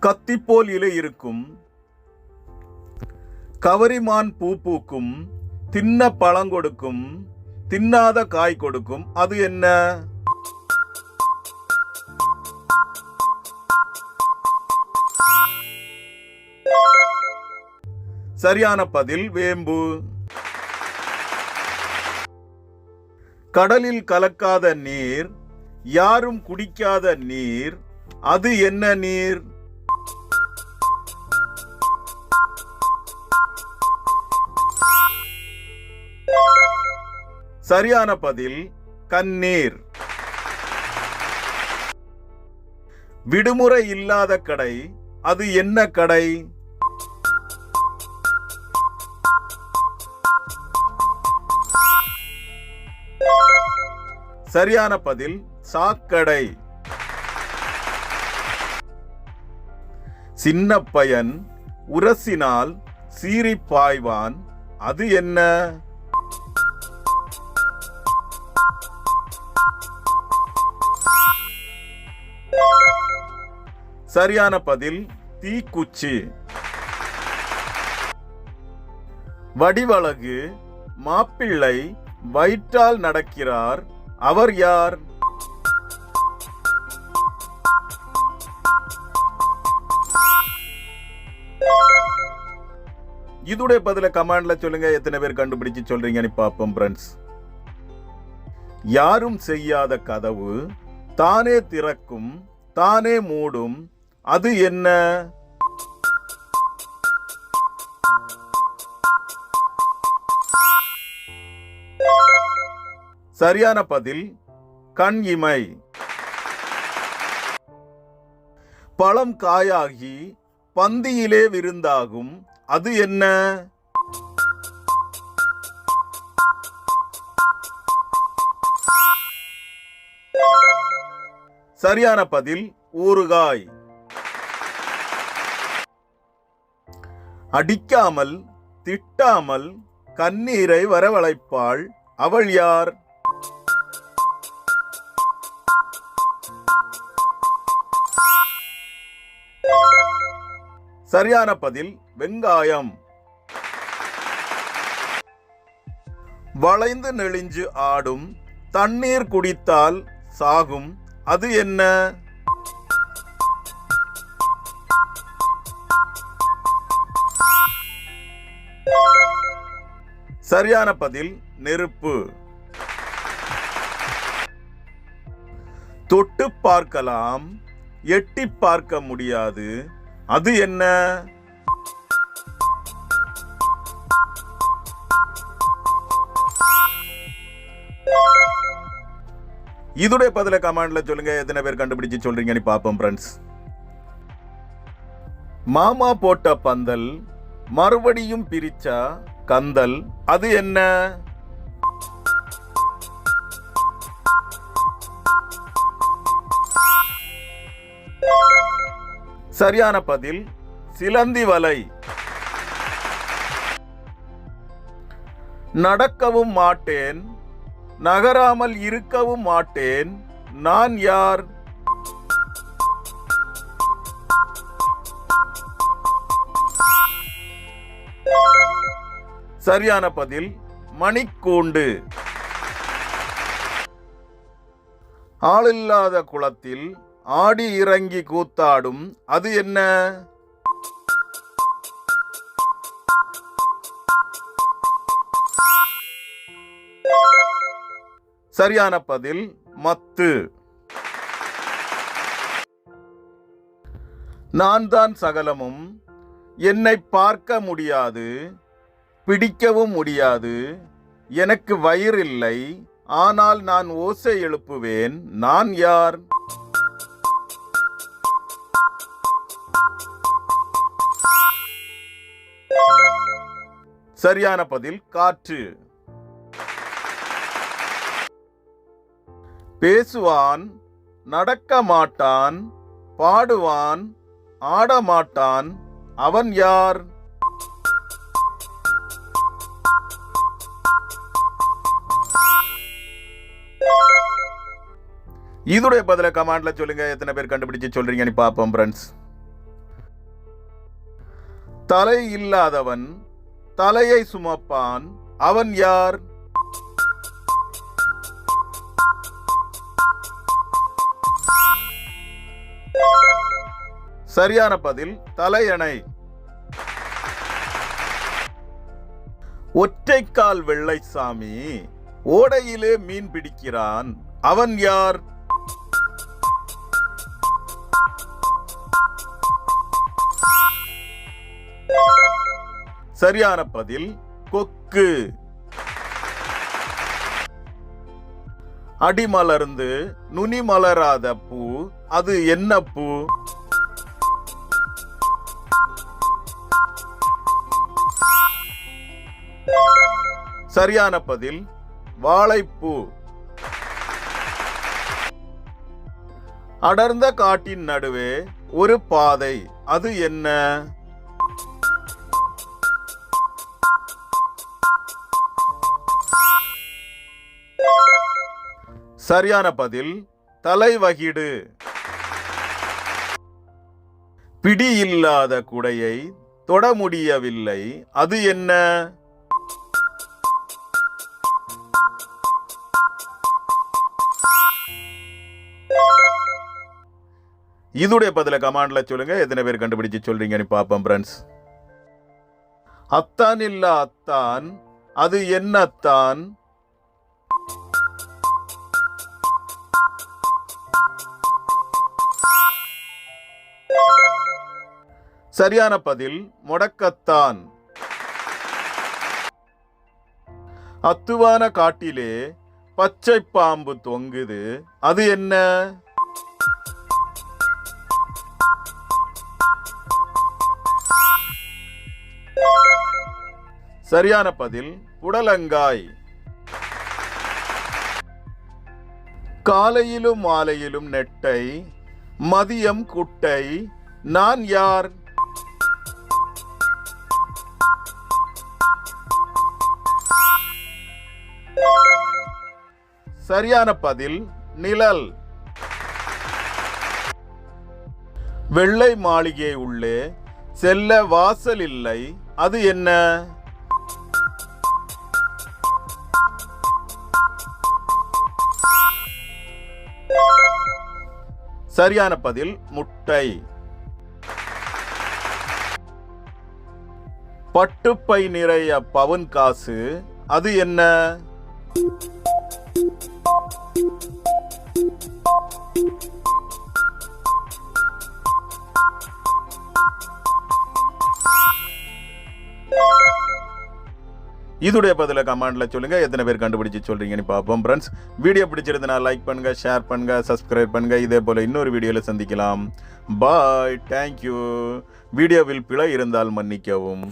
கத்திப்போல் இலை இருக்கும். கவரிமான் பூ பூக்கும். தின்ன பழம் கொடுக்கும். தின்னாத காய் கொடுக்கும். அது என்ன? சரியான பதில் வேம்பு. கடலில் கலக்காத நீர் யாரும் குடிக்காத நீர் அது என்ன நீர்? சரியான பதில் கண்ணீர். விடுமுறை இல்லாத கடை அது என்ன கடை? சரியான பதில் சாக்கடை. சின்ன பையன் உரசினால் சீறிப்பாய்வான் அது என்ன? சரியான பதில் தீக்குச்சி. வடிவழகு மாப்பிள்ளை வயிற்றால் நடக்கிறார். அவர் யார்? இதுடைய பதில கமாண்ட்ல சொல்லுங்க. எத்தனை பேர் கண்டுபிடிச்சு சொல்றீங்கன்னு பார்ப்போம் ஃப்ரெண்ட்ஸ் யாரும் செய்யாத கதவு தானே திறக்கும் தானே மூடும் அது என்ன? சரியான பதில் கண் இமை. பழம் காயாகி பந்தியிலே விருந்தாகும் அது என்ன? சரியான பதில் ஊறுகாய். அடிக்காமல் திட்டாமல் கண்ணீரை வரவழைப்பாள். அவள் யார்? சரியான பதில் வெங்காயம். வளைந்து நெளிஞ்சு ஆடும் தண்ணீர் குடித்தால் சாகும். அது என்ன? சரியான பதில் நெருப்பு. தொட்டு பார்க்கலாம் எட்டி பார்க்க முடியாது. அது என்ன? இதுடைய பதில கமாண்ட்ல சொல்லுங்க எத்தனை பேர் கண்டுபிடிச்சு சொல்றீங்கன்னு பார்ப்போம் ஃப்ரெண்ட்ஸ் மாமா போட்ட பந்தல் மறுபடியும் பிரிச்சா கந்தல் அது என்ன? சரியான பதில் சிலந்தி வலை. நடக்கவும் மாட்டேன் நகராமல் இருக்கவும் மாட்டேன் நான் யார்? சரியான பதில் மணிக்கூண்டு. ஆளில்லாத குளத்தில் ஆடி இறங்கி கூத்தாடும் அது என்ன? சரியான பதில் மத்து. நான் தான் சகலமும் என்னை பார்க்க முடியாது. பிடிக்கவும் முடியாது. எனக்கு வயிறில்லை. ஆனால் நான் ஓசை எழுப்புவேன். நான் யார்? சரியான பதில் காற்று. பேசுவான் நடக்க மாட்டான் பாடுவான் ஆடமாட்டான் அவன் யார்? இதோடைய பதில கமாண்ட்ல சொல்லுங்க. எத்தனை பேர் கண்டுபிடிச்சு சொல்றீங்கன்னு பார்ப்போம் ஃப்ரெண்ட்ஸ் தலை இல்லாதவன் தலையை சுமப்பான். அவன் யார்? சரியான பதில் தலையணை ஒற்றைக்கால் வெள்ளைசாமி ஓடையிலே மீன் பிடிக்கிறான். அவன் யார்? சரியான பதில் கொக்கு. அடிமலர்ந்து நுனி மலராத பூ அது என்ன பூ? சரியான பதில் வாழைப்பூ. அடர்ந்த காட்டின் நடுவே ஒரு பாதை அது என்ன? சரியான பதில் தலைவகிடு. பிடி இல்லாத குடையை தொட முடியவில்லை. அது என்ன? இதுடைய பதில கமாண்ட்ல சொல்லுங்க. எத்தனை பேர் கண்டுபிடிச்சு சொல்றீங்கன்னு பார்ப்போம் ஃப்ரெண்ட்ஸ் அத்தான் இல்ல அத்தான். அது என்ன சரியான பதில் முடக்கத்தான். அத்துவான காட்டிலே பச்சை பாம்பு தொங்குது. அது என்ன? சரியான பதில் புடலங்காய். காலையிலும் மாலையிலும் நெட்டை மதியம் குட்டை. நான் யார்? சரியான பதில் நிழல். வெள்ளை மாளிகை உள்ளே செல்ல வாசல் இல்லை. அது என்ன? சரியான பதில் முட்டை. பட்டுப்பை நிறைய பவுன் காசு. அது என்ன? இதோடைய பதில கமெண்ட்ல சொல்லுங்க. எத்தனை பேர் கண்டுபிடிச்சு சொல்றீங்கன்னு பார்ப்போம் ஃப்ரெண்ட்ஸ் வீடியோ பிடிச்சிருந்தனா லைக் பண்ணுங்க ஷேர் பண்ணுங்க சப்ஸ்கிரைப் பண்ணுங்க. இதே போல இன்னொரு வீடியோல சந்திக்கலாம். பாய் தேங்க்யூ வீடியோவில் பிழை இருந்தால் மன்னிக்கவும்.